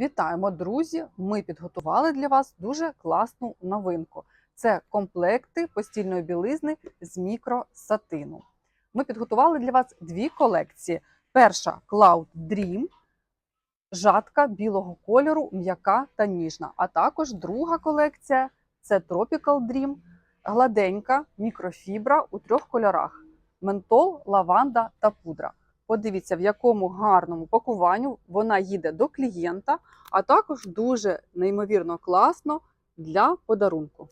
Вітаємо, друзі! Ми підготували для вас дуже класну новинку. Це комплекти постільної білизни з мікросатину. Ми підготували для вас дві колекції. Перша Cloud Dream, жатка білого кольору, м'яка та ніжна. А також друга колекція це Tropical Dream, гладенька мікрофібра у трьох кольорах: ментол, лаванда та пудра. Подивіться, в якому гарному пакуванню вона їде до клієнта, а також дуже неймовірно класно для подарунку.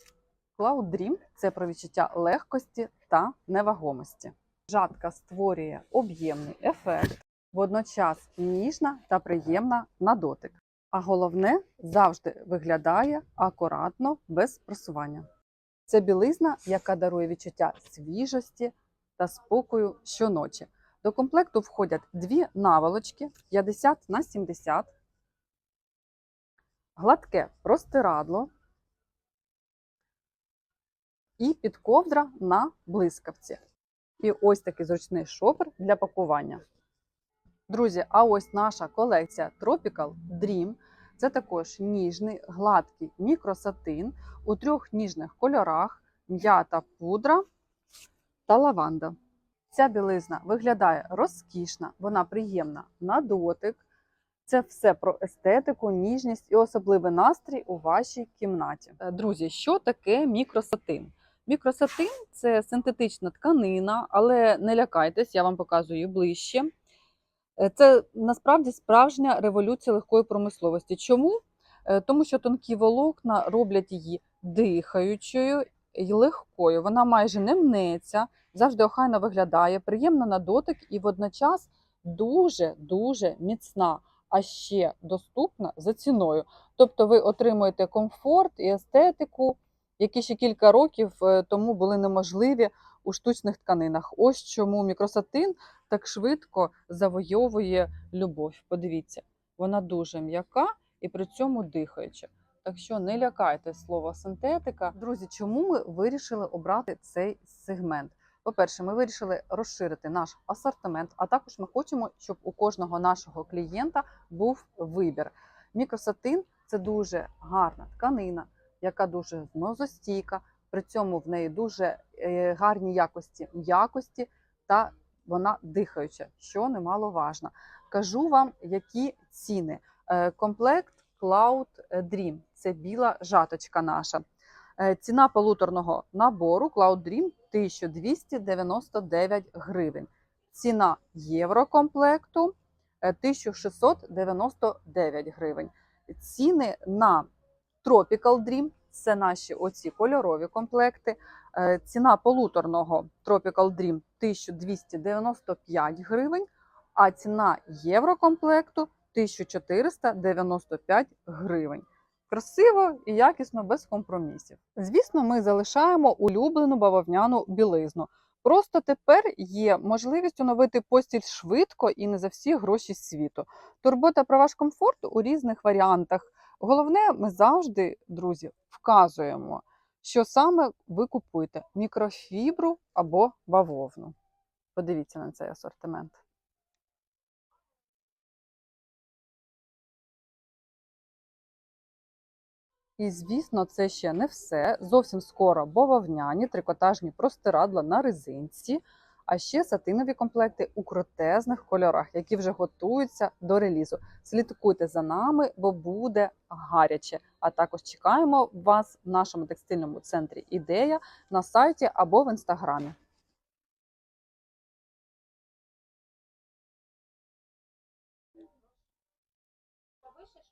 Cloud Dream – це про відчуття легкості та невагомості. Жатка створює об'ємний ефект, водночас ніжна та приємна на дотик. А головне завжди виглядає акуратно, без просування. Це білизна, яка дарує відчуття свіжості та спокою щоночі. До комплекту входять дві наволочки 50 на 70, гладке простирадло і підковдра на блискавці. І ось такий зручний шопер для пакування. Друзі, а ось наша колекція Tropical Dream. Це також ніжний, гладкий мікросатин у трьох ніжних кольорах: м'ята пудра та лаванда. Ця білизна виглядає розкішна, вона приємна на дотик. Це все про естетику, ніжність і особливий настрій у вашій кімнаті. Е, Друзі, що таке мікросатин? Мікросатин це синтетична тканина, але не лякайтесь, я вам показую ближче. Е, Це насправді справжня революція легкої промисловості. Чому? Е, Тому що тонкі волокна роблять її дихаючою і легкою. Вона майже не мнеться, завжди охайно виглядає, приємна на дотик і водночас дуже-дуже міцна, а ще доступна за ціною. Тобто ви отримуєте комфорт і естетику, які ще кілька років е, тому були неможливі у штучних тканинах. Ось чому мікросатин так швидко завойовує любов. Подивіться, вона дуже м'яка і при цьому дихаюча. Так що не лякайте слово синтетика. Друзі, чому ми вирішили обрати цей сегмент? По-перше, ми вирішили розширити наш асортимент, а також ми хочемо, щоб у кожного нашого клієнта був вибір. Мікросатин це дуже гарна тканина, яка дуже знозостійка, при цьому в неї дуже е, гарні якості м'якості та вона дихаюча, що немаловажно. Кажу вам, які ціни. Е, Комплект Cloud Dream це біла жаточка наша. Е, Ціна полуторного набору Cloud Dream 1299 гривень. Ціна єврокомплекту е, 1699 гривень. Ціни на Tropical Dream це наші оці кольорові комплекти. Е, Ціна полуторного Tropical Dream 1295 гривень, а ціна єврокомплекту 1495 гривень. Красиво і якісно без компромісів. Звісно, ми залишаємо улюблену бавовняну білизну. Просто тепер є можливість оновити постіль швидко і не за всі гроші світу. Турбота про ваш комфорт у різних варіантах. Головне, ми завжди, друзі, вказуємо, що саме ви купуєте мікрофібру або бавовну. Подивіться на цей асортимент. І, звісно, це ще не все. Зовсім скоро бавовняні, трикотажні простирадла на резинці, а ще сатинові комплекти у крутезних кольорах, які вже готуються до релізу. Слідкуйте за нами, бо буде гаряче. А також чекаємо вас в нашому текстильному центрі Ідея на сайті або в інстаграмі.